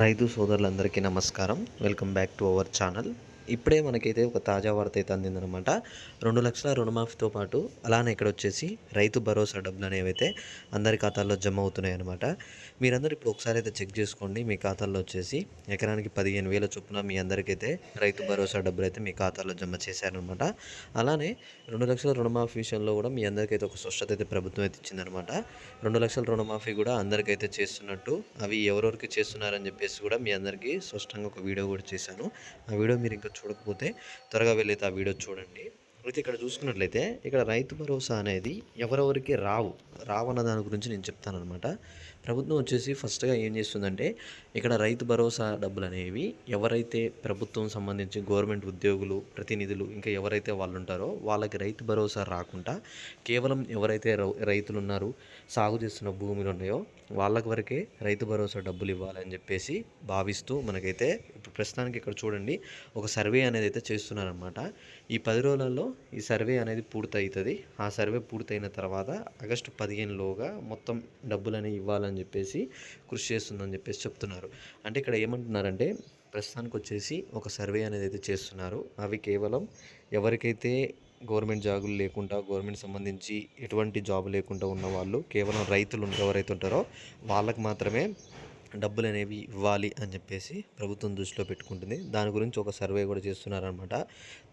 రైతు సోదరులందరికీ నమస్కారం. Welcome back to our channel. ఇప్పుడే మనకైతే ఒక తాజా వార్త అయితే అందిందనమాట రెండు లక్షల రుణమాఫీతో పాటు అలానే ఇక్కడ వచ్చేసి రైతు భరోసా డబ్బులు అనేవి అయితే అందరి ఖాతాల్లో జమ అవుతున్నాయి అనమాట మీరందరూ ఇప్పుడు ఒకసారి అయితే చెక్ చేసుకోండి. మీ ఖాతాల్లో వచ్చేసి ఎకరానికి పదిహేను వేల చొప్పున మీ అందరికైతే రైతు భరోసా డబ్బులు అయితే మీ ఖాతాలో జమ చేశారనమాట అలానే రెండు లక్షల రుణమాఫీ విషయంలో కూడా మీ అందరికైతే ఒక స్పష్టత అయితే ప్రభుత్వం అయితే ఇచ్చిందనమాట రెండు లక్షల రుణమాఫీ కూడా అందరికైతే చేస్తున్నట్టు అవి ఎవరెవరికి చేస్తున్నారని చెప్పేసి కూడా మీ అందరికీ స్పష్టంగా ఒక వీడియో కూడా చేశాను. ఆ వీడియో మీరు ఇంకా చూడకపోతే త్వరగా వెళ్ళి ఆ వీడియో చూడండి. అయితే ఇక్కడ చూసుకున్నట్లయితే ఇక్కడ రైతు భరోసా అనేది ఎవరెవరికి రావు రావన్న దాని గురించి నేను చెప్తాను అనమాట ప్రభుత్వం వచ్చేసి ఫస్ట్గా ఏం చేస్తుందంటే ఇక్కడ రైతు భరోసా డబ్బులు అనేవి ఎవరైతే ప్రభుత్వం సంబంధించి గవర్నమెంట్ ఉద్యోగులు ప్రతినిధులు ఇంకా ఎవరైతే వాళ్ళు ఉంటారో వాళ్ళకి రైతు భరోసా రాకుండా కేవలం ఎవరైతే రైతులు ఉన్నారు సాగు చేస్తున్న భూములు ఉన్నాయో వాళ్ళకి వరకే రైతు భరోసా డబ్బులు ఇవ్వాలని చెప్పేసి భావిస్తూ మనకైతే ఇప్పుడు ప్రస్తుతానికి ఇక్కడ చూడండి ఒక సర్వే అనేది అయితే చేస్తున్నారనమాట ఈ పది రోజులలో ఈ సర్వే అనేది పూర్తవుతుంది ఆ సర్వే పూర్తయిన తర్వాత ఆగస్టు పదిహేనులోగా మొత్తం డబ్బులు అనేవి ఇవ్వాలని చెప్పేసి కృషి చేస్తుందని చెప్పేసి చెప్తున్నారు. అంటే ఇక్కడ ఏమంటున్నారంటే ప్రస్తుతానికి వచ్చేసి ఒక సర్వే అనేది అయితే చేస్తున్నారు. అవి కేవలం ఎవరికైతే గవర్నమెంట్ జాబులు లేకుండా గవర్నమెంట్ సంబంధించి ఎటువంటి జాబ్ లేకుండా ఉన్న వాళ్ళు కేవలం రైతులు ఎవరైతే ఉంటారో వాళ్ళకి మాత్రమే డబ్బులు అనేవి ఇవ్వాలి అని చెప్పేసి ప్రభుత్వం దృష్టిలో పెట్టుకుంటుంది. దాని గురించి ఒక సర్వే కూడా చేస్తున్నారనమాట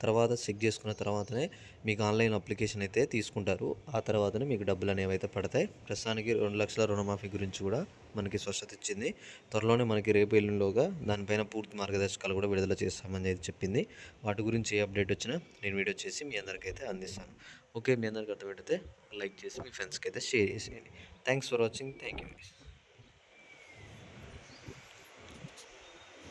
తర్వాత చెక్ చేసుకున్న తర్వాతనే మీకు ఆన్లైన్ అప్లికేషన్ అయితే తీసుకుంటారు. ఆ తర్వాతనే మీకు డబ్బులు అనేవి అయితే పడతాయి. ప్రస్తుతానికి రెండు లక్షల రుణమాఫీ గురించి కూడా మనకి స్వచ్ఛత ఇచ్చింది. త్వరలోనే మనకి రేపు ఎల్లుండిలోగా దానిపైన పూర్తి మార్గదర్శకాలు కూడా విడుదల చేస్తామని అయితే చెప్పింది. వాటి గురించి ఏ అప్డేట్ వచ్చినా నేను వీడియో చేసి మీ అందరికైతే అందిస్తాను. ఓకే మీ అందరికి అర్థమైతే లైక్ చేసి మీ ఫ్రెండ్స్కి అయితే షేర్ చేసేయండి. Thanks for watching. Thank you.